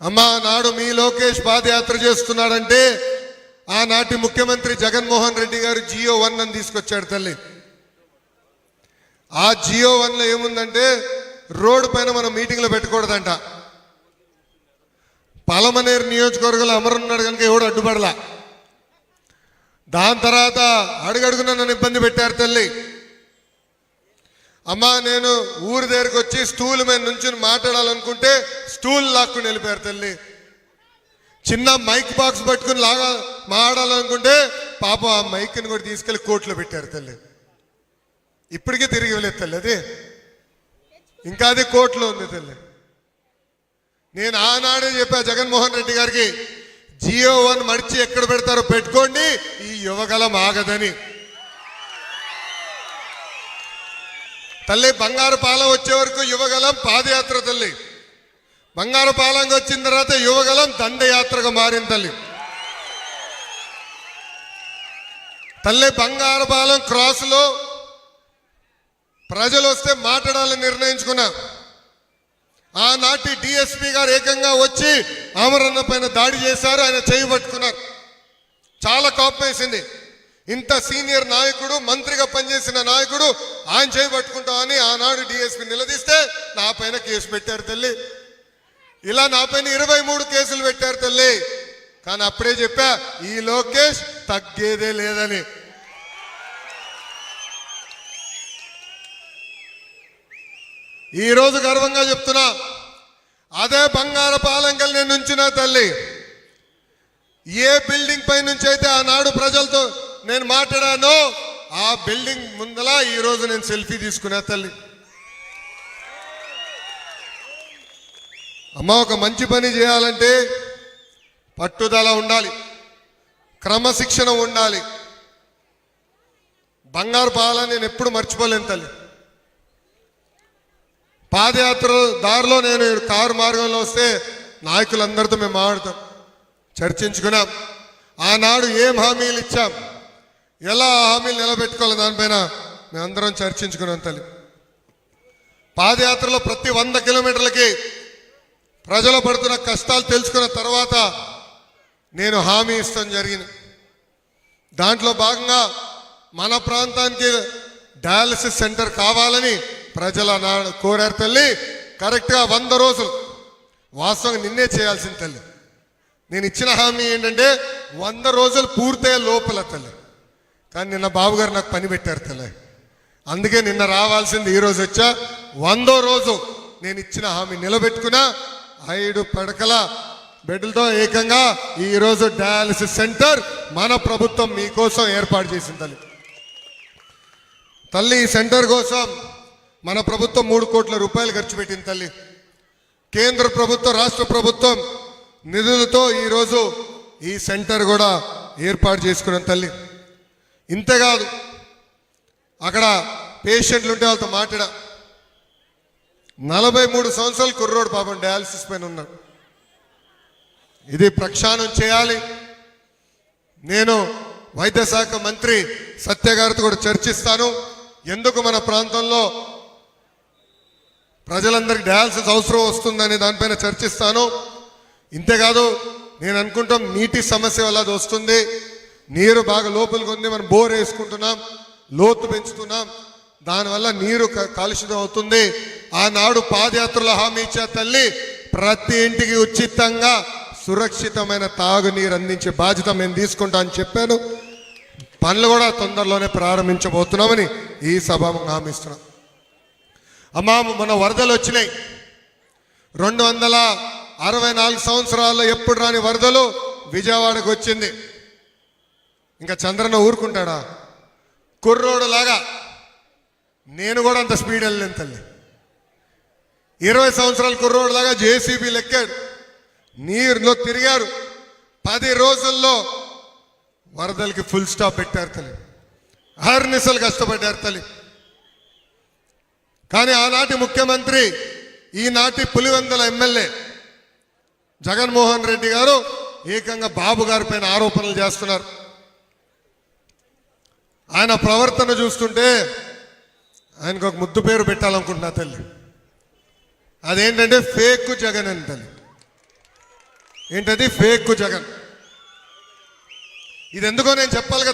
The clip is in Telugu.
అమ్మా నాడు మీ లోకేష్ పాదయాత్ర చేస్తున్నాడంటే ఆనాటి ముఖ్యమంత్రి జగన్మోహన్ రెడ్డి గారు జియో వన్ అని తీసుకొచ్చాడు తల్లి. ఆ జియో వన్లో ఏముందంటే రోడ్డు పైన మనం మీటింగ్లో పెట్టకూడదంట. పలమనేరు నియోజకవర్గంలో అమరున్నాడు కనుక ఎవడు అడ్డుపడలా? దాని తర్వాత అడుగడుగున నన్ను ఇబ్బంది పెట్టారు తల్లి. అమ్మా నేను ఊరి దగ్గరికి వచ్చి స్టూల్ మీద నుంచి మాట్లాడాలనుకుంటే స్టూల్ లాక్కుని వెళ్ళిపోయారు తల్లి. చిన్న మైక్ బాక్స్ పట్టుకుని లాగా మాడాలనుకుంటే పాప ఆ మైక్ని కూడా తీసుకెళ్ళి కోర్టులో పెట్టారు తల్లి. ఇప్పటికే తిరిగి వెళ్ళేది తల్లి అది. ఇంకా అది కోర్టులో ఉంది తల్లి. నేను ఆనాడే చెప్పా జగన్మోహన్ రెడ్డి గారికి జియో వన్ మడిచి ఎక్కడ పెడతారో పెట్టుకోండి ఈ యువగలం ఆగదని. తల్లి బంగారు పాల వచ్చే వరకు యువగలం పాదయాత్ర తల్లి. బంగారు వచ్చిన తర్వాత యువగలం దండయాత్రగా మారిన తల్లి. తల్లి బంగారు పాలెం క్రాస్లో ప్రజలు వస్తే మాట్లాడాలని నిర్ణయించుకున్నా. ఆనాటి డిఎస్పీ గారు ఏకంగా వచ్చి అమరన్న పైన దాడి చేశారు ఆయన చేయి పట్టుకున్నారు. చాలా కోపం వేసింది. ఇంత సీనియర్ నాయకుడు మంత్రిగా పనిచేసిన నాయకుడు ఆయన చేయి పట్టుకుంటామని ఆనాడు డిఎస్పీ నిలదీస్తే నా పైన కేసు పెట్టారు తల్లి. ఇలా నా పైన ఇరవై మూడు కేసులు పెట్టారు తల్లి. కానీ అప్పుడే చెప్పా ఈ లోకేష్ తగ్గేదే లేదని. ఈ రోజు గర్వంగా చెప్తున్నా అదే బంగారు పాలంకల్ నేను ఉంచిన తల్లి ఏ బిల్డింగ్ పై నుంచి అయితే ఆనాడు ప్రజలతో నేను మాట్లాడానో ఆ బిల్డింగ్ ముందల ఈ రోజు నేను సెల్ఫీ తీసుకునే తల్లి. అమ్మ ఒక మంచి పని చేయాలంటే పట్టుదల ఉండాలి క్రమశిక్షణ ఉండాలి. బంగారు పాల నేను ఎప్పుడు మర్చిపోలేను తల్లి. పాదయాత్ర దారిలో నేను కారు మార్గంలో వస్తే నాయకులందరితో మేము మాట్లాడతాం చర్చించుకున్నాం. ఆనాడు ఏం హామీలు ఇచ్చాం ఎలా ఆ హామీలు నిలబెట్టుకోవాలి దానిపైన మేమందరం చర్చించుకున్నాం తల్లి. పాదయాత్రలో ప్రతి వంద కిలోమీటర్లకి ప్రజలు పడుతున్న కష్టాలు తెలుసుకున్న తర్వాత నేను హామీ ఇస్తాం జరిగింది. దాంట్లో భాగంగా మన ప్రాంతానికి డయాలసిస్ సెంటర్ కావాలని ప్రజల నా- కోరారు తల్లి. కరెక్ట్గా వంద రోజులు. వాస్తవంగా నిన్నే చేయాల్సింది తల్లి. నేను ఇచ్చిన హామీ ఏంటంటే వంద రోజులు పూర్తయ్యే లోపల తల్లి. కానీ నిన్న బాబుగారు నాకు పని పెట్టారు తల్లి. అందుకే నిన్న రావాల్సింది ఈరోజు వచ్చా. వందో రోజు నేను ఇచ్చిన హామీ నిలబెట్టుకున్నా. ఐదు పడకల బెడ్లతో ఏకంగా ఈరోజు డయాలసిస్ సెంటర్ మన ప్రభుత్వం మీకోసం ఏర్పాటు చేసింది తల్లి. తల్లి ఈ సెంటర్ కోసం మన ప్రభుత్వం మూడు కోట్ల రూపాయలు ఖర్చు పెట్టింది తల్లి. కేంద్ర ప్రభుత్వం రాష్ట్ర ప్రభుత్వం నిధులతో ఈరోజు ఈ సెంటర్ కూడా ఏర్పాటు చేసుకున్నాం తల్లి. ఇంతేకాదు అక్కడ పేషెంట్లు ఉంటే వాళ్ళతో మాట్లాడా నలభై మూడు సంవత్సరాలు కుర్రోడు పాపం డయాలసిస్ పైన ఉన్నాడు. ఇది ప్రక్షాళన చేయాలి. నేను వైద్య శాఖ మంత్రి సత్య గారితో కూడా చర్చిస్తాను. ఎందుకు మన ప్రాంతంలో ప్రజలందరికీ డయాలసిస్ అవసరం వస్తుందని దానిపైన చర్చిస్తాను. ఇంతేకాదు నేను అనుకుంటాం నీటి సమస్య వల్ల అది వస్తుంది. నీరు బాగా లోపలికి ఉంది మనం బోర్ వేసుకుంటున్నాం లోతు పెంచుతున్నాం. దానివల్ల నీరు క- అవుతుంది. ఆనాడు పాదయాత్రలు హామీ ఇచ్చే తల్లి ప్రతి ఇంటికి ఉచితంగా సురక్షితమైన తాగునీరు అందించే బాధ్యత మేము తీసుకుంటా అని చెప్పాను. పనులు కూడా తొందరలోనే ప్రారంభించబోతున్నామని ఈ సభ హామీస్తున్నాం. అమ్మా మన వరదలు వచ్చినాయి. రెండు వందల అరవై నాలుగు సంవత్సరాల్లో ఎప్పుడు రాని వరదలు విజయవాడకు వచ్చింది. ఇంకా చంద్రన్న ఊరుకుంటాడా? కుర్రోడు లాగా నేను కూడా అంత స్పీడ్ వెళ్ళలేను తల్లి. ఇరవై సంవత్సరాల కుర్రోడ్లాగా జేసీబీ లెక్కాడు. నీరులో తిరిగారు పది రోజుల్లో వరదలకి ఫుల్ స్టాప్ పెట్టారు తల్లి. హర్నిసలు కష్టపడ్డారు తల్లి. కానీ ఆనాటి ముఖ్యమంత్రి ఈనాటి పులివెందల ఎమ్మెల్యే జగన్మోహన్ రెడ్డి గారు ఏకంగా బాబు గారి పైన ఆరోపణలు చేస్తున్నారు. ఆయన ప్రవర్తన చూస్తుంటే ఆయనకు ఒక ముద్దు పేరు పెట్టాలనుకుంటున్నా తల్లి. అదేంటంటే ఫేక్ జగన్ అని తల్లి. ఏంటది? ఫేక్ జగన్. ఇది ఎందుకో నేను చెప్పాలి కదా